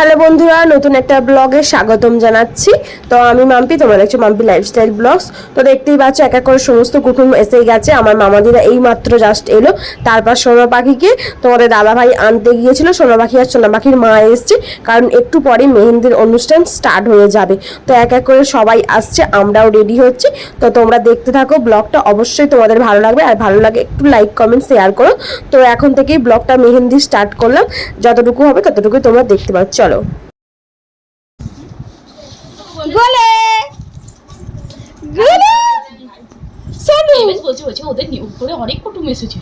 Hello বন্ধুরা, নতুন একটা ব্লগে স্বাগতম জানাচ্ছি। তো আমি মাম্পি, তোমরা দেখছ মাম্পি লাইফস্টাইল ব্লগস তো দেখতেই পাচ্ছ, এক এক করে সমস্ত কুটুম এসে গেছে। আমার মামাদিরা এই মাত্র জাস্ট এলো। তারপর সোনা পাখিকে তোমাদের দাদা ভাই আনতে গিয়েছিল। সোনা পাখি আর সোনা পাখির মা এসছে। কারণ একটু পরে মেহেন্দির অনুষ্ঠান স্টার্ট হয়ে যাবে। তো এক এক করে সবাই আসছে, আমরাও রেডি হচ্ছি। তো তোমরা দেখতে থাকো ব্লগটা অবশ্যই তোমাদের ভালো লাগবে। আর ভালো লাগে একটু লাইক কমেন্ট শেয়ার করো। তো এখন থেকেই ব্লগটা মেহেন্দি স্টার্ট করলাম। যতটুকু হবে ততটুকুই তোমরা দেখতে পাচ্ছ। চলো। গলে! গোলে! সোনু! বলছি বলছি ওদের উপরে অনেক কুটুম এসেছে।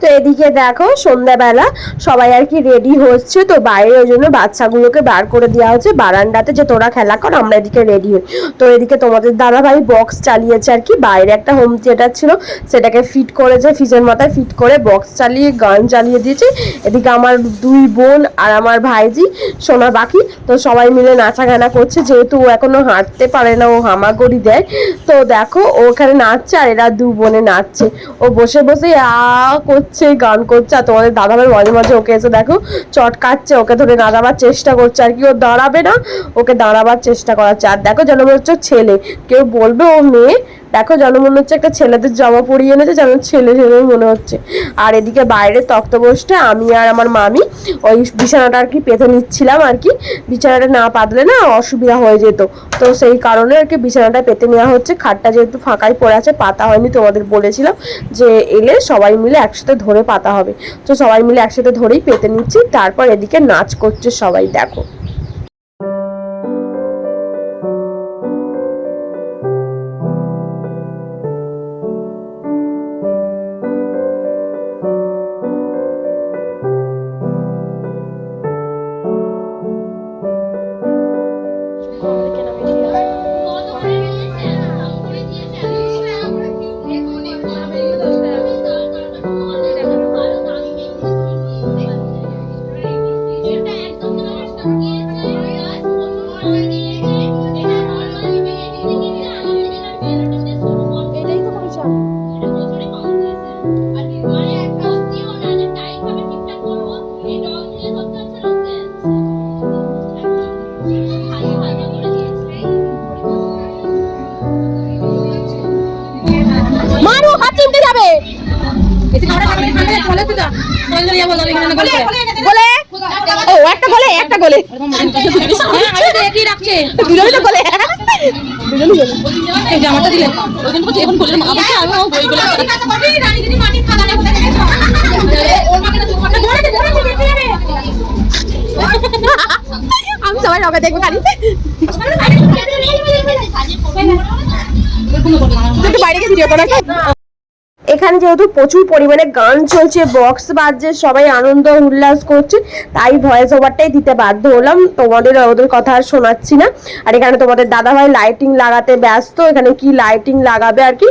তো এদিকে দেখো, সন্ধ্যাবেলা সবাই আর কি রেডি হচ্ছে। তো বাইরে ওই জন্য বাচ্চাগুলোকে বার করে দেওয়া হচ্ছে। বারান্দাতে যে তোরা খেলা কর, আমরা এদিকে রেডি হই। তো এদিকে তোমাদের দাদা ভাই বক্স চালিয়েছে আর কি। বাইরে একটা হোম থিয়েটার ছিল, সেটাকে ফিট করেছে, ফিজের মাথায় ফিট করে বক্স চালিয়ে গান চালিয়ে দিয়েছে। এদিকে আমার দুই বোন আর আমার ভাইজি, সোনা বাকি। তো সবাই মিলে নাচা গানা করছে, যেহেতু ও এখনও হাঁটতে পারে না, ও হামাগড়ি দেয়। তো দেখো, ও ওখানে নাচছে আর এরা দু বোনে নাচছে। ও বসে বসে আ করছে। গান করছে, আর তোমাদের দাদাভাই মাঝে মাঝে ওকে এসে দেখো চট কাটছে ওকে ধরে দাঁড়াবার চেষ্টা করছে, আর কি ও দাঁড়াবে না, ওকে দাঁড়াবার চেষ্টা করাচ্ছে। আর দেখো যেন মনে হচ্ছে ছেলে, কেউ বলবে ও মেয়ে দেখো, যেন মনে হচ্ছে একটা ছেলেদের জামা পরিয়ে এনেছে, যেন ছেলে ছেলে মনে হচ্ছে। আর এদিকে বাইরে তক্ত বসতে আমি আর আমার মামি ওই বিছানাটা আর কি পেতে নিচ্ছিলাম আর কি। বিছানাটা না পাতলে না অসুবিধা হয়ে যেত। তো সেই কারণে আর কি বিছানাটা পেতে নেওয়া হচ্ছে। খাটটা যেহেতু ফাঁকাই পড়ে আছে, পাতা হয়নি তোমাদের বলেছিলাম যে এলে সবাই মিলে একসাথে ধরে পাতা হবে। তো সবাই মিলে একসাথে ধরেই পেতে নিচ্ছি। তারপর এদিকে নাচ করছে সবাই, দেখো। গোলে ও একটা গোলে একটা গোলে দুজনই তো গোলে দুজনই গোলে জামাটা দিলে ওই জন্য এখন বললাম আমাকে আমি বইগুলো আমি সবাই রবে দেখব একটু বাইরে গিয়ে ভিডিও করো এখানে যেহেতু প্রচুর পরিমাণে গান চলছে বক্স বাজছে সবাই আনন্দ উল্লাস করছে তাই ভয়েস ওভারটাই দিতে বাধ্য হলাম। তোমাদের ওদের কথা আর শোনাচ্ছি না। আর এখানে তোমাদের দাদা ভাই লাইটিং লাগাতে ব্যস্ত এখানে কি লাইটিং লাগাবে আর কি?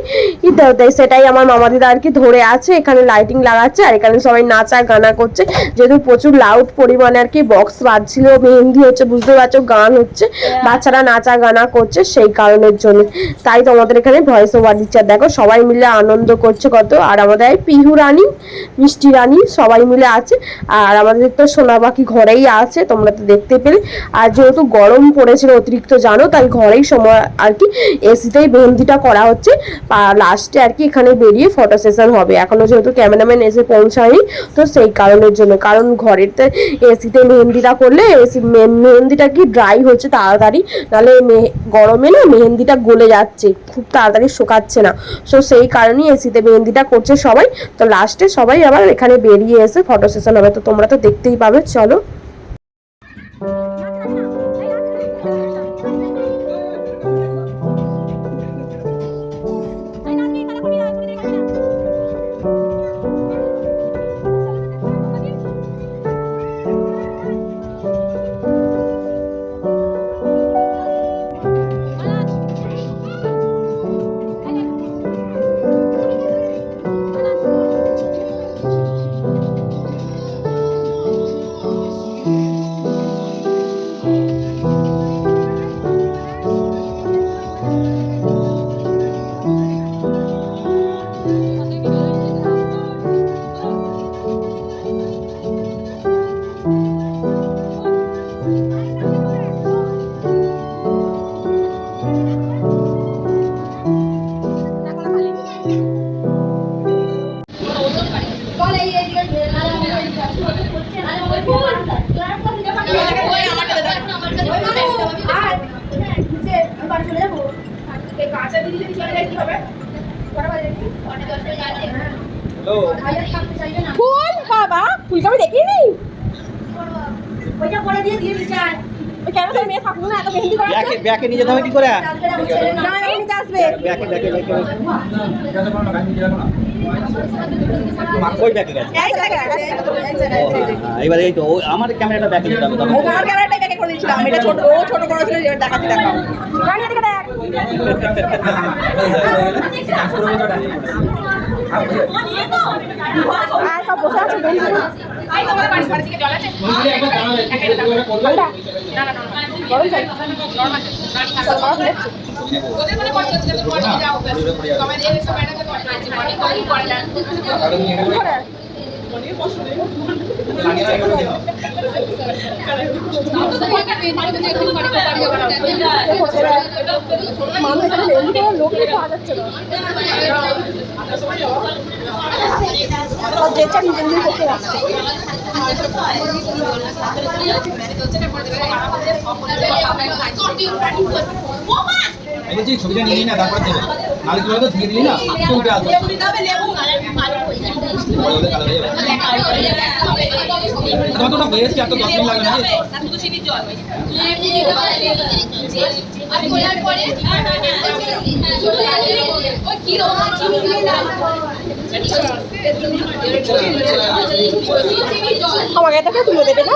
সেটাই আমার মামা দিদা আর কি ধরে আছে এখানে লাইটিং লাগাচ্ছে আর এখানে সবাই নাচা গানা করছে। যেহেতু প্রচুর লাউড পরিমাণে আর কি বক্স বাজছিল মেহেন্দি হচ্ছে বুঝতে পারছ গান হচ্ছে বাচ্চারা নাচা গানা করছে সেই কারণের জন্য। তাই তোমাদের এখানে ভয়েস ওভার দিচ্ছে। দেখো সবাই মিলে আনন্দ করছে কত আর আমাদের পিহু রানী, মিষ্টি রানী সবাই মিলে আছে। আর আমাদের তো সোনা পাখি ঘরেই আছে, তোমরা তো দেখতে পেলে। আর যেহেতু গরম পড়েছিল, অতিরিক্ত জানো, তাই ঘরেই সময় আর কি এসিতেই মেহেন্দিটা করা হচ্ছে। লাস্টে আর কি এখানে বেরিয়ে ফটো সেশন হবে। এখনও যেহেতু ক্যামেরাম্যান এসে পৌঁছায়নি, তো সেই কারণের জন্য। কারণ ঘরেতে এসিতে মেহেন্দিটা করলে এসি মেহেন্দিটা কি ড্রাই হচ্ছে তাড়াতাড়ি। নাহলে গরমে না মেহেন্দিটা গলে যাচ্ছে, খুব তাড়াতাড়ি শুকাচ্ছে না। সো সেই কারণেই এসিতে মেহেন্দিটা করছে সবাই। তো লাস্টে সবাই আবার এখানে বেরিয়ে এসে ফটো সেশন হবে। তো তোমরা তো দেখতেই পাবে। চলো। ব্যাকে নিয়ে যেতে হবে কি করে? না এখন আসবে। ব্যাকে ওই গেছে। হ্যাঁ, এবার এই তো আমার ক্যামেরাটা ব্যাকে নিতে হবে তখন আমার ক্যামেরাটাই ব্যাকে করে দিয়েছিলাম। এটা ছোট ও ছোট বড় ছিল দেখাচ্ছি দেখাও। আর সব বসে আছে? মানুষ এখানে মেহেন্দি করার লোকই পাওয়া যাচ্ছে না। আসছে। বলছি ছবিটা নিয়ে না তারপরে দেবে। নাহলে কি বলতো ধুয়ে দিলি না তো উঠে আসবে। কতটা এসছে এত দশ দিন লাগে না আমাকে এটাকে তুলে দেবে না?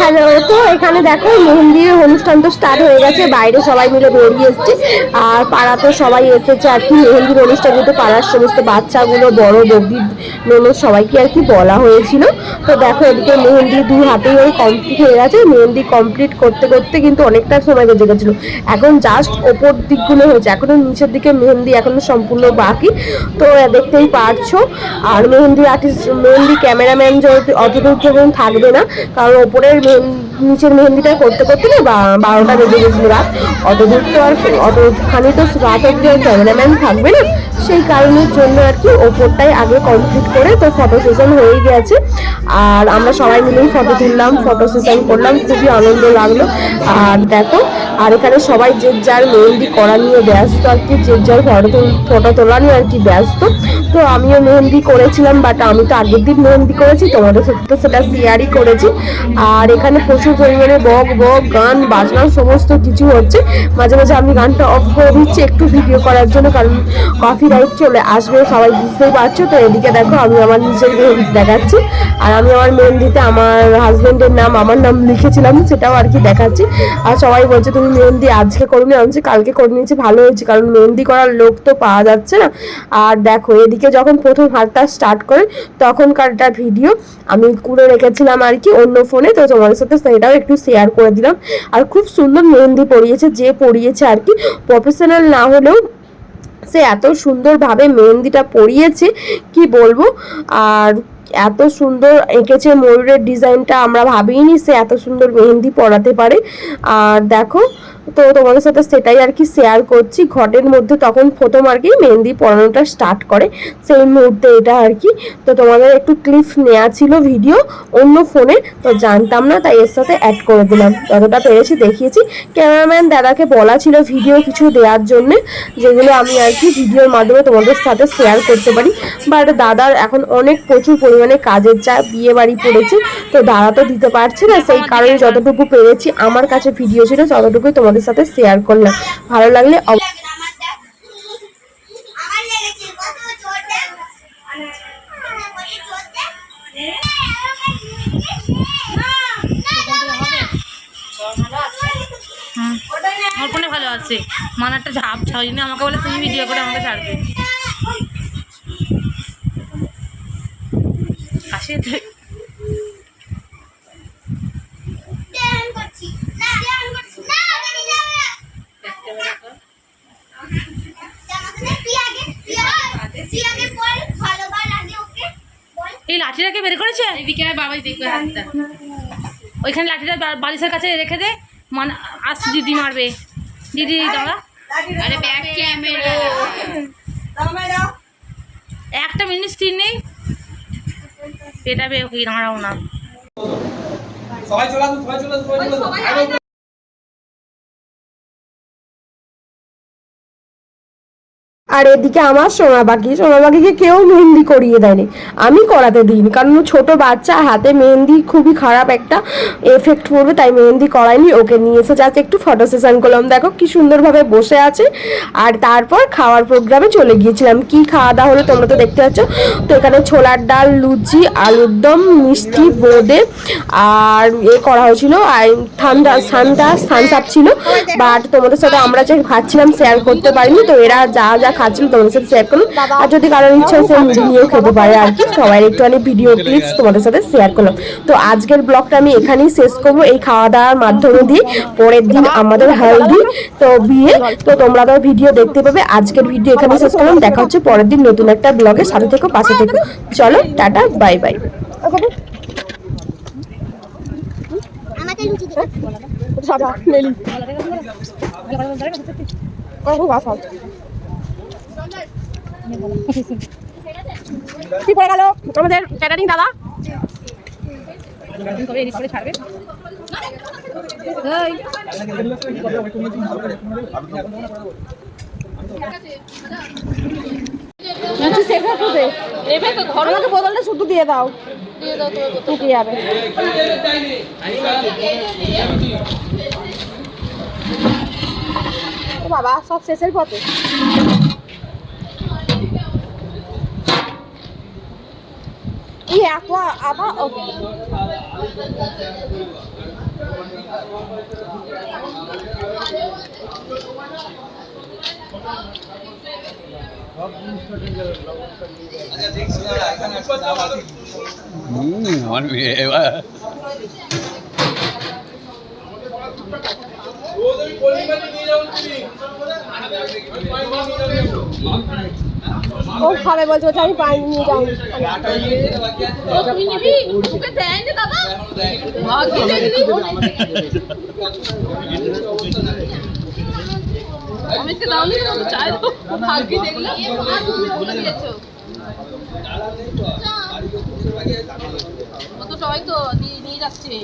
হ্যালো তো এখানে দেখো মেহেন্দির অনুষ্ঠান তো স্টার্ট হয়ে গেছে, বাইরে সবাই মিলে বেরিয়ে এসছে। আর পাড়াতে সবাই এসেছে আর কি, মেহেন্দির অনুষ্ঠান কিন্তু পাড়ার সমস্ত বাচ্চাগুলো, বড় বৌদি ননদ সবাইকে আর কি বলা হয়েছিল। তো দেখো এদিকে মেহেন্দি দুই হাতেই ওই কমপ্লিট হয়ে গেছে, মেহেন্দি কমপ্লিট করতে করতে কিন্তু অনেকটা সময় বেজে গেছিল। এখন জাস্ট ওপর দিকগুলো হয়েছে, এখনও নিচের দিকে মেহেন্দি এখনও সম্পূর্ণ বাকি। তো দেখতেই পারছ, আর মেহেন্দি আর্টিস্ট মেহেন্দি ক্যামেরাম্যান যদি অতদূর থাকবে না, কারণ ওপরের নিচের মেহেন্দিটা করতে করতে না বারোটা বেজে গেছিল রাত, অত দূর তো আর অতখানি তো রাত অব্দি আর ক্যামেরাম্যান থাকবে না। সেই কারণের জন্য আর কি ওপরটাই আগে কমপ্লিট করে তো ফটো সেশন হয়ে গেছে। আর আমরা সবাই মিলেই ফটো তুললাম ফটো সেশন করলাম, খুবই আনন্দ লাগল। আর দেখো আর এখানে সবাই যে যার মেহেন্দি করা নিয়ে ব্যস্ত আর কি, যে যার ফটো ফটো তোলা নিয়ে আর কি ব্যস্ত। তো আমিও মেহেন্দি করেছিলাম বাট আমি তো আগের দিন মেহেন্দি করেছি, তোমাদের সাথে তো সেটা শেয়ারই করেছি। আর এখানে প্রচুর পরিমাণে বক বক গান, বাজনা, সমস্ত কিছু হচ্ছে। মাঝে মাঝে আমি গানটা অফ করে দিচ্ছি, একটু ভিডিও করার জন্য, কারণ কফি রাইট চলে আসবে, সবাই বুঝতেই পারছ। তো এদিকে দেখো, আমি আমার নিজের মেহেন্দি দেখাচ্ছি। আর আমি আমার মেহেন্দিতে আমার হাজবেন্ডের নাম, আমার নাম লিখেছিলাম, সেটাও আর কি দেখাচ্ছি। আর সবাই বলছে, তুমি মেহেন্দি আজকে করবি আমি কালকে করে নিয়েছি, ভালো হয়েছে, কারণ মেহেন্দি করার লোক তো পাওয়া যাচ্ছে না। আর দেখো, এদিকে যখন প্রথম হাতটা স্টার্ট করে, তখনকারটা ভিডিও আমি করে রেখেছিলাম আর কি অন্য ফোনে তো তোমাদের সাথে সেটাও একটু শেয়ার করে দিলাম। আর খুব সুন্দর মেহেন্দি পরিয়েছে, যে পরিয়েছে আর কি প্রফেশনাল না হলেও সে এত সুন্দরভাবে মেহেন্দিটা পরিয়েছে, কি বলব? আর এত সুন্দর এঁকেছে ময়ূরের ডিজাইনটা আমরা ভাবিনি সে এত সুন্দর মেহেন্দি পরাতে পারে। আর দেখো তো তোমাদের সাথে সেটাই আর কি শেয়ার করছি। ঘটের মধ্যে তখন প্রথম আর কি মেহেন্দি পড়ানোটা স্টার্ট করে। সেই মুহূর্তে এটা আর কি। তো তোমাদের একটু ক্লিপ নেওয়া ছিল ভিডিও অন্য ফোনে তো জানতাম না তাই এর সাথে অ্যাড করে দিলাম। যতটা পেরেছি দেখিয়েছি। ক্যামেরাম্যান দাদাকে বলা ছিল ভিডিও কিছু দেওয়ার জন্য যেগুলো আমি আর কি ভিডিওর মাধ্যমে তোমাদের সাথে শেয়ার করতে পারি। বাট দাদার এখন অনেক প্রচুর পরিমাণে কাজের চাপ বিয়ে বাড়ি পড়েছে। তো দাদা তো দিতে পারছে না সেই কারণে যতটুকু পেরেছি আমার কাছে ভিডিও ছিল ততটুকুই তোমাদের সাথে শেয়ার করলাম। ভালো লাগলে ভালো আছে। ঝাপ আমাকে বলে তুমি ভিডিও করে আমাকে ছাড়বে। আসে ধ্যান করছি না ধ্যান করছি না ওকে নিয়ে যাবে না জামাতে নে তুই আগে তুই আগে তুই আগে পর ভালো ভালো আগে ওকে বল এই লাঠিটাকে বের করেছে? এদিকে বাবাই দেখবে হাতটা। ওইখানে লাঠিটা বালিশের কাছে রেখে দে। মানে আসছি দিদি মারবে। দিদি দাঁড়া আরে ব্যাক ক্যামেরা। একটা মিনিট স্থির নেই। পেটাবে ওকে দাঁড়াও না। সবাই চলে আসুন সবাই চলে আসুন আর এদিকে আমার সোনা বাকি সোনা কেউ মেহেন্দি করিয়ে দেয়নি। আমি করাতে দিইনি কারণ ও ছোট বাচ্চা হাতে মেহেন্দি খুবই খারাপ একটা এফেক্ট পড়বে তাই মেহেন্দি করাইনি ওকে নিয়ে এসে যাচ্ছে একটু ফটো সেশন করলাম। দেখো কি সুন্দরভাবে বসে আছে। আর তারপর খাওয়ার প্রোগ্রামে চলে গিয়েছিলাম। কি খাওয়া দাওয়া হলো তোমরা তো দেখতে পাচ্ছ? তো এখানে ছোলার ডাল লুচি আলুর দম মিষ্টি বোঁদে আর এ করা হয়েছিল আর ঠান্ডা ঠান্ডা থামস আপ ছিল বাট তোমাদের সাথে আমরা যে খাচ্ছিলাম শেয়ার করতে পারিনি তো এরা যা যা খাচ্ছিল তোমাদের সাথে শেয়ার করলাম। আর যদি কারোর ইচ্ছা সে মুড়ি নিয়েও খেতে পারে আর কি সবাই একটুখানি ভিডিও ক্লিপস তোমাদের সাথে শেয়ার করলাম। তো আজকের ব্লগটা আমি এখানেই শেষ করব এই খাওয়া দাওয়ার মাধ্যমে দিয়ে। পরের দিন আমাদের হেলদি তো বিয়ে তো তোমরা তো ভিডিও দেখতে পাবে। আজকের ভিডিও এখানে শেষ করলাম। দেখা হচ্ছে পরের দিন নতুন একটা ব্লগের সাথে থেকো পাশে থেকো। চলো টাটা বাই বাই আমাকে লুচি দিবে সাদা মেলি। কি পড়ে গেল? আমাদের ক্যাটারিং দাদা? আমাকে বোতলটা শুধু দিয়ে দাও। টুকে যাবে। ও বাবা সব শেষের পথে। আবার ও হুম আমার মেয়ে এবার ও খাবে বলছে বলছে আমি পানি নিয়ে যাও আমি তো দাওনি তো ভাগ্যি দেখলে তো সবাই তো নিয়ে নিয়ে যাচ্ছে।